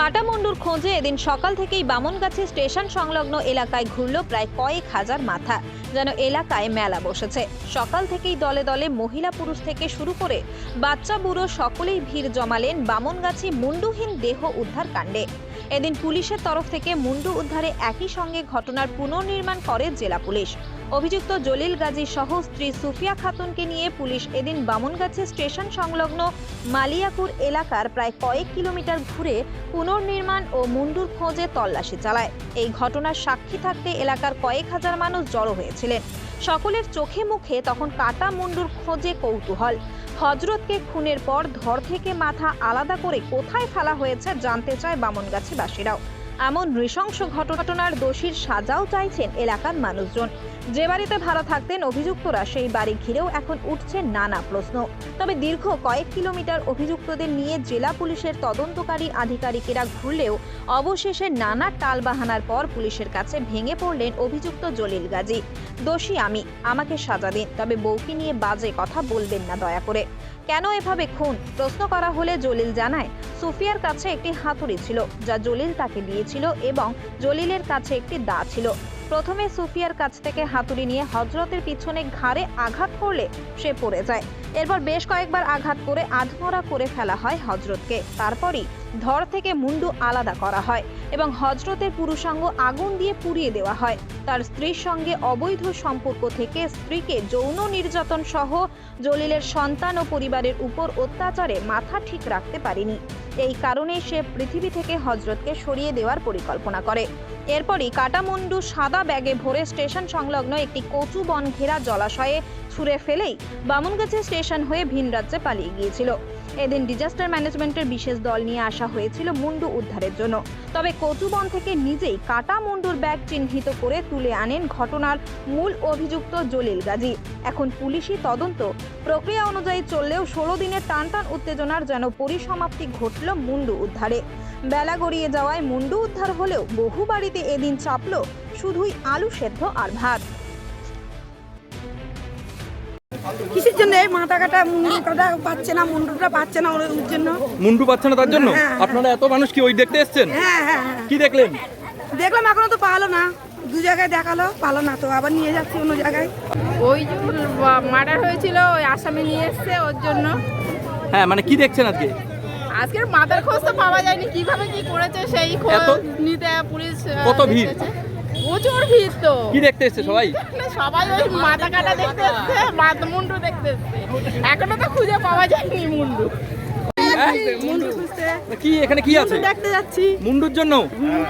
কাটামুন্ডুর খোঁজে এদিন সকাল থেকেই বামনগাছি স্টেশন সংলগ্ন এলাকায় ঘুরল প্রায় কয়েক হাজার মাথা, যেন এলাকায় মেলা বসেছে। সকাল থেকেই দলে দলে মহিলা পুরুষ থেকে শুরু করে বাচ্চা, বুড়ো সকলেই ভিড় জমালেন বামনগাছি মুন্ডুহীন দেহ উদ্ধার কাণ্ডে। এদিন পুলিশের তরফ থেকে মুন্ডু উদ্ধারে একই সঙ্গে ঘটনার পুনর্নির্মাণ করে জেলা পুলিশ। অভিযুক্ত জলিল গাজী সহ স্ত্রী সুফিয়া খাতুনকে নিয়ে পুলিশ এদিন বামনগাছি স্টেশন সংলগ্ন মালিয়াকুর এলাকার প্রায় কয়েক কিলোমিটার ঘুরে পুনর্নির্মাণ ও মুন্ডুর খোঁজে তল্লাশি চালায়। এই ঘটনার সাক্ষী থাকতে এলাকার কয়েক হাজার মানুষ জড়ো হয়েছিলেন। সকলের চোখে মুখে তখন কাটা মুন্ডুর খোঁজে কৌতূহল। হজরতকে খুনের পর ধর থেকে মাথা আলাদা করে কোথায় ফেলা হয়েছে জানতে চায় বামনগাছিবাসীরাও। এমন নৃশংস ঘটনার দোষীর সাজাও চাইছেন এলাকার মানুষজন। যে বাড়িতে ভাড়া থাকতেন অভিযুক্তরা, সেই বাড়ি ঘিরেও এখন উঠছে নানা প্রশ্ন। তবে দীর্ঘ কয়েক কিলোমিটার অভিযুক্তদের নিয়ে জেলা পুলিশের তদন্তকারী আধিকারিকেরা ঘুরলেও অবশেষে নানা টালবাহানার পর পুলিশের কাছে ভেঙে পড়লেন অভিযুক্ত জলিল গাজী। দোষী আমি, আমাকে সাজা দিন, তবে বউকে নিয়ে বাজে কথা বলবেন না দয়া করে। কেন এভাবে খুন? প্রশ্ন করা হলে জলিল জানায় সুফিয়ার কাছে একটি হাতুড়ি ছিল, যা জলিল তাকে দিয়েছিল এবং জলিলের কাছে একটি দা ছিল। প্রথমে সুফিয়ার কাছ থেকে হাতুড়ি নিয়ে হজরতের পিছনে ঘাড়ে আঘাত করলে সে পড়ে যায়। এরপর বেশ কয়েকবার আঘাত করে আধমরা করে ফেলা হয় হজরতকে। তারপরই ধর থেকে মুন্ডু আলাদা করা হয় এবং হজরতের পুরুষাঙ্গ আগুন দিয়ে পুড়িয়ে দেওয়া হয়। তার স্ত্রীর সঙ্গে অবৈধ সম্পর্ক থেকে স্ত্রীকে যৌন নির্যাতন সহ জলিলের সন্তান ও পরিবারের উপর অত্যাচারে মাথা ঠিক রাখতে পারেনি। এই কারণে সে পৃথিবী থেকে হজরতকে সরিয়ে দেওয়ার পরিকল্পনা করে। এরপরই কাটামুন্ডু সাদা ব্যাগে ভরে স্টেশন সংলগ্ন একটি কচু বন ঘেরা জলাশয়ে ছুঁড়ে ফেলেই বামুনগাছি স্টেশন হয়ে ভিন রাজ্যে পালিয়ে গিয়েছিল। এদিন ডিজাস্টার ম্যানেজমেন্টের বিশেষ দল নিয়ে আসা হয়েছিল মুন্ডু উদ্ধারের জন্য। তবে কচুবন থেকে নিজেই কাটা মুন্ডুর ব্যাগ চিহ্নিত করে তুলে আনেন ঘটনার মূল অভিযুক্ত জলিল গাজী। এখন পুলিশি তদন্ত প্রক্রিয়া অনুযায়ী চললেও ষোলো দিনের টান টান উত্তেজনার যেন পরিসমাপ্তি ঘটল মুন্ডু উদ্ধারে। বেলা গড়িয়ে যাওয়ায় মুন্ডু উদ্ধার হলেও বহু বাড়িতে এদিন চাপল শুধুই আলু সেদ্ধ আর ভাত। কিসের জন্য? এই মাথা কাটা মুন্ডু কাটা পাচ্ছে না মুন্ডুটা পাচ্ছে না ওর জন্য। মুন্ডু পাচ্ছে না তার জন্য? হ্যাঁ। আপনারা এত মানুষ কি ওই দেখতে এসছেন? হ্যাঁ হ্যাঁ হ্যাঁ। কি দেখলেন? দেখলাম এখনও তো পালো না। দু জায়গায় দেখাল পালো না তো আবার নিয়ে যাচ্ছে অন্য জায়গায়। ওই যে মার্ডার হয়েছিল ওই আসামি নিয়ে এসছে ওর জন্য। হ্যাঁ মানে কি দেখছেন আজকে? আজকের মাথার খোঁজ তো পাওয়া যায়নি কীভাবে কি করেছে সেই খোঁজ নিতে পুলিশ কত ভিড়? প্রচুর ভিড় তো। কি দেখতে এসছে সবাই? সবাই ওই মাথা কাটা দেখতে এসছে মাথা মুন্ডু দেখতে এসছে। এখনও তো খুঁজে পাওয়া যায়নি মুন্ডু। হ্যাঁ? মুন্ডু কি এখানে কি আছে? দেখতে যাচ্ছি। মুন্ডুর জন্য?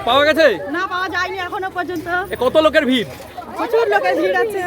পাওয়া গেছে? না পাওয়া যায়নি এখনও পর্যন্ত। কত লোকের ভিড়? প্রচুর লোকের ভিড় আছে।